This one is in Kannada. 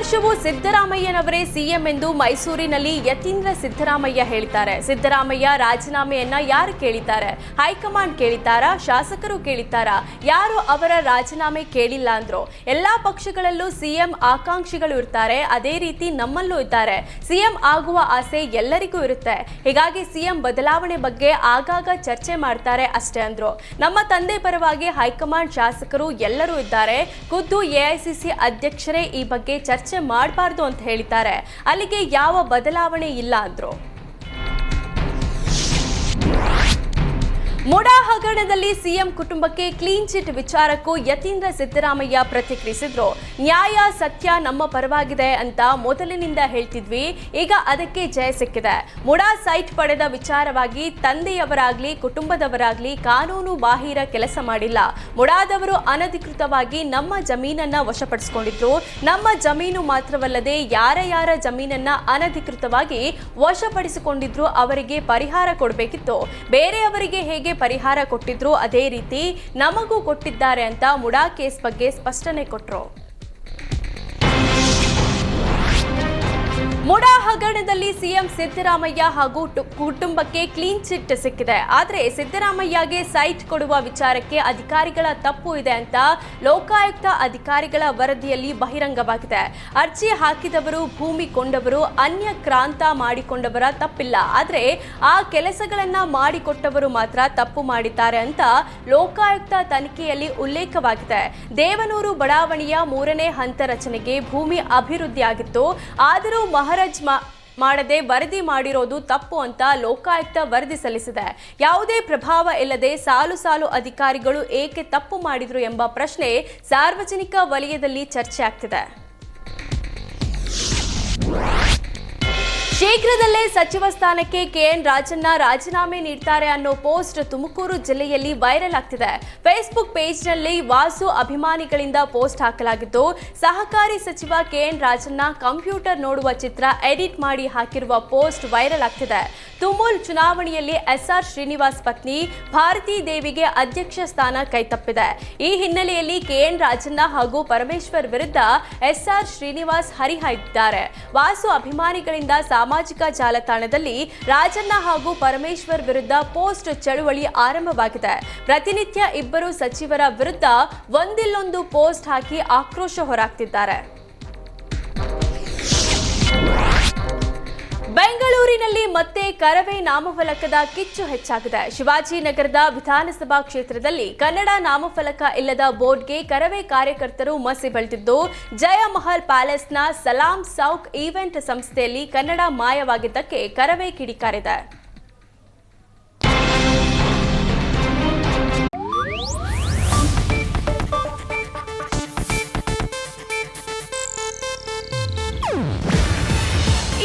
ವರ್ಷವೂ ಸಿದ್ದರಾಮಯ್ಯನವರೇ ಸಿಎಂ ಎಂದು ಮೈಸೂರಿನಲ್ಲಿ ಯತೀಂದ್ರ ಸಿದ್ದರಾಮಯ್ಯ ಹೇಳ್ತಾರೆ ಸಿದ್ದರಾಮಯ್ಯ ರಾಜೀನಾಮೆಯನ್ನ ಯಾರು ಕೇಳಿದ್ದಾರೆ? ಹೈಕಮಾಂಡ್ ಕೇಳಿದ್ದಾರಾ? ಶಾಸಕರು ಕೇಳಿದ್ದಾರಾ? ಯಾರು ಅವರ ರಾಜೀನಾಮೆ ಕೇಳಿಲ್ಲ ಅಂದ್ರು? ಎಲ್ಲಾ ಪಕ್ಷಗಳಲ್ಲೂ ಸಿಎಂ ಆಕಾಂಕ್ಷಿಗಳು ಇರ್ತಾರೆ. ಅದೇ ರೀತಿ ನಮ್ಮಲ್ಲೂ ಇದ್ದಾರೆ. ಸಿಎಂ ಆಗುವ ಆಸೆ ಎಲ್ಲರಿಗೂ ಇರುತ್ತೆ. ಹೀಗಾಗಿ ಸಿಎಂ ಬದಲಾವಣೆ ಬಗ್ಗೆ ಆಗಾಗ ಚರ್ಚೆ ಮಾಡ್ತಾರೆ ಅಷ್ಟೇ ಅಂದ್ರು. ನಮ್ಮ ತಂದೆ ಪರವಾಗಿ ಹೈಕಮಾಂಡ್ ಶಾಸಕರು ಎಲ್ಲರೂ ಇದ್ದಾರೆ. ಖುದ್ದು ಎಐಸಿಸಿ ಅಧ್ಯಕ್ಷರೇ ಈ ಬಗ್ಗೆ ಚರ್ಚೆ ಮಾಡಬಾರ್ದು ಅಂತ ಹೇಳಿದ್ದಾರೆ. ಅಲ್ಲಿಗೆ ಯಾವ ಬದಲಾವಣೆ ಇಲ್ಲ ಅಂದ್ರು. ಮುಡಾ ಹಗರಣದಲ್ಲಿ ಸಿಎಂ ಕುಟುಂಬಕ್ಕೆ ಕ್ಲೀನ್ ಚಿಟ್ ವಿಚಾರಕ್ಕೂ ಯತೀಂದ್ರ ಸಿದ್ದರಾಮಯ್ಯ ಪ್ರತಿಕ್ರಿಯಿಸಿದ್ರು. ನ್ಯಾಯ ಸತ್ಯ ನಮ್ಮ ಪರವಾಗಿದೆ ಅಂತ ಮೊದಲಿನಿಂದ ಹೇಳ್ತಿದ್ವಿ, ಈಗ ಅದಕ್ಕೆ ಜಯ ಸಿಕ್ಕಿದೆ. ಮುಡಾ ಸೈಟ್ ಪಡೆದ ವಿಚಾರವಾಗಿ ತಂದೆಯವರಾಗ್ಲಿ, ಕುಟುಂಬದವರಾಗ್ಲಿ ಕಾನೂನು ಬಾಹಿರ ಕೆಲಸ ಮಾಡಿಲ್ಲ. ಮುಡಾದವರು ಅನಧಿಕೃತವಾಗಿ ನಮ್ಮ ಜಮೀನನ್ನ ವಶಪಡಿಸಿಕೊಂಡಿದ್ರು. ನಮ್ಮ ಜಮೀನು ಮಾತ್ರವಲ್ಲದೆ ಯಾರ ಯಾರ ಜಮೀನನ್ನ ಅನಧಿಕೃತವಾಗಿ ವಶಪಡಿಸಿಕೊಂಡಿದ್ರು ಅವರಿಗೆ ಪರಿಹಾರ ಕೊಡಬೇಕಿತ್ತು. ಬೇರೆಯವರಿಗೆ ಹೇಗೆ ಪರಿಹಾರ ಕೊಟ್ಟಿದ್ರು. ಅದೇ ರೀತಿ ನಮಗೂ ಕೊಟ್ಟಿದ್ದಾರೆ ಅಂತ ಮುಡಾ ಕೇಸ್ ಬಗ್ಗೆ ಸ್ಪಷ್ಟನೆ ಕೊಟ್ರು. ಮುಡಾ ಹಗರಣದಲ್ಲಿ ಸಿಎಂ ಸಿದ್ದರಾಮಯ್ಯ ಹಾಗೂ ಕುಟುಂಬಕ್ಕೆ ಕ್ಲೀನ್ ಚಿಟ್ ಸಿಕ್ಕಿದೆ. ಆದರೆ ಸಿದ್ದರಾಮಯ್ಯಗೆ ಸೈಟ್ ಕೊಡುವ ವಿಚಾರಕ್ಕೆ ಅಧಿಕಾರಿಗಳ ತಪ್ಪು ಇದೆ ಅಂತ ಲೋಕಾಯುಕ್ತ ಅಧಿಕಾರಿಗಳ ವರದಿಯಲ್ಲಿ ಬಹಿರಂಗವಾಗಿದೆ. ಅರ್ಜಿ ಹಾಕಿದವರು, ಭೂಮಿ ಕೊಂಡವರು, ಅನ್ಯ ಕ್ರಾಂತ ಮಾಡಿಕೊಂಡವರ ತಪ್ಪಿಲ್ಲ. ಆದರೆ ಆ ಕೆಲಸಗಳನ್ನ ಮಾಡಿಕೊಟ್ಟವರು ಮಾತ್ರ ತಪ್ಪು ಮಾಡಿದ್ದಾರೆ ಅಂತ ಲೋಕಾಯುಕ್ತ ತನಿಖೆಯಲ್ಲಿ ಉಲ್ಲೇಖವಾಗಿದೆ. ದೇವನೂರು ಬಡಾವಣೆಯ ಮೂರನೇ ಹಂತ ರಚನೆಗೆ ಭೂಮಿ ಅಭಿವೃದ್ಧಿಯಾಗಿತ್ತು. ಆದರೂ ಮಹಾರಾಜ್ ಮಾಡದೆ ವರದಿ ಮಾಡಿರೋದು ತಪ್ಪು ಅಂತ ಲೋಕಾಯುಕ್ತ ವರದಿ ಸಲ್ಲಿಸಿದೆ. ಯಾವುದೇ ಪ್ರಭಾವ ಇಲ್ಲದೆ ಸಾಲು ಸಾಲು ಅಧಿಕಾರಿಗಳು ಏಕೆ ತಪ್ಪು ಮಾಡಿದ್ರು ಎಂಬ ಪ್ರಶ್ನೆ ಸಾರ್ವಜನಿಕ ವಲಯದಲ್ಲಿ ಚರ್ಚೆ ಆಗ್ತಿದೆ. ಶೀಘ್ರದಲ್ಲೇ ಸಚಿವ ಸ್ಥಾನಕ್ಕೆ ಕೆಎನ್ ರಾಜಣ್ಣ ರಾಜೀನಾಮೆ ನೀಡ್ತಾರೆ ಅನ್ನೋ ಪೋಸ್ಟ್ ತುಮಕೂರು ಜಿಲ್ಲೆಯಲ್ಲಿ ವೈರಲ್ ಆಗ್ತಿದೆ. ಫೇಸ್ಬುಕ್ ಪೇಜ್ನಲ್ಲಿ ವಾಸು ಅಭಿಮಾನಿಗಳಿಂದ ಪೋಸ್ಟ್ ಹಾಕಲಾಗಿದ್ದು, ಸಹಕಾರಿ ಸಚಿವ ಕೆಎನ್ ರಾಜಣ್ಣ ಕಂಪ್ಯೂಟರ್ ನೋಡುವ ಚಿತ್ರ ಎಡಿಟ್ ಮಾಡಿ ಹಾಕಿರುವ ಪೋಸ್ಟ್ ವೈರಲ್ ಆಗ್ತಿದೆ. ತುಮೂಲ್ ಚುನಾವಣೆಯಲ್ಲಿ ಎಸ್ಆರ್ ಶ್ರೀನಿವಾಸ್ ಪತ್ನಿ ಭಾರತೀ ದೇವಿಗೆ ಅಧ್ಯಕ್ಷ ಸ್ಥಾನ ಕೈತಪ್ಪಿದೆ. ಈ ಹಿನ್ನೆಲೆಯಲ್ಲಿ ಕೆಎನ್ ರಾಜಣ್ಣ ಹಾಗೂ ಪರಮೇಶ್ವರ್ ವಿರುದ್ಧ ಎಸ್ಆರ್ ಶ್ರೀನಿವಾಸ್ ಹರಿಹಾಯ್ದಿದ್ದಾರೆ. ವಾಸು ಅಭಿಮಾನಿಗಳಿಂದ ಸಾಮಾಜಿಕ ಜಾಲತಾಣದಲ್ಲಿ ರಾಜಣ್ಣ ಹಾಗೂ ಪರಮೇಶ್ವರ್ ವಿರುದ್ಧ ಪೋಸ್ಟ್ ಚಳುವಳಿ ಆರಂಭವಾಗಿದೆ. ಪ್ರತಿನಿತ್ಯ ಇಬ್ಬರು ಸಚಿವರ ವಿರುದ್ಧ ಒಂದಿಲ್ಲೊಂದು ಪೋಸ್ಟ್ ಹಾಕಿ ಆಕ್ರೋಶ ಹೊರಾಗ್ತಿದ್ದಾರೆ ಬೆಂಗಳೂರಿನಲ್ಲಿ ಮತ್ತೆ ಕರವೇ ನಾಮಫಲಕದ ಕಿಚ್ಚು ಹೆಚ್ಚಾಗಿದೆ. ಶಿವಾಜಿನಗರದ ವಿಧಾನಸಭಾ ಕ್ಷೇತ್ರದಲ್ಲಿ ಕನ್ನಡ ನಾಮಫಲಕ ಇಲ್ಲದ ಬೋರ್ಡ್ಗೆ ಕರವೇ ಕಾರ್ಯಕರ್ತರು ಮಸಿ ಬೆಳೆದಿದ್ದು ಜಯಮಹಲ್ ಪ್ಯಾಲೇಸ್ನ ಸಲಾಂ ಸೌಕ್ ಈವೆಂಟ್ ಸಂಸ್ಥೆಯಲ್ಲಿ ಕನ್ನಡ ಮಾಯವಾಗಿದ್ದಕ್ಕೆ ಕರವೇ ಕಿಡಿಕಾರಿದೆ.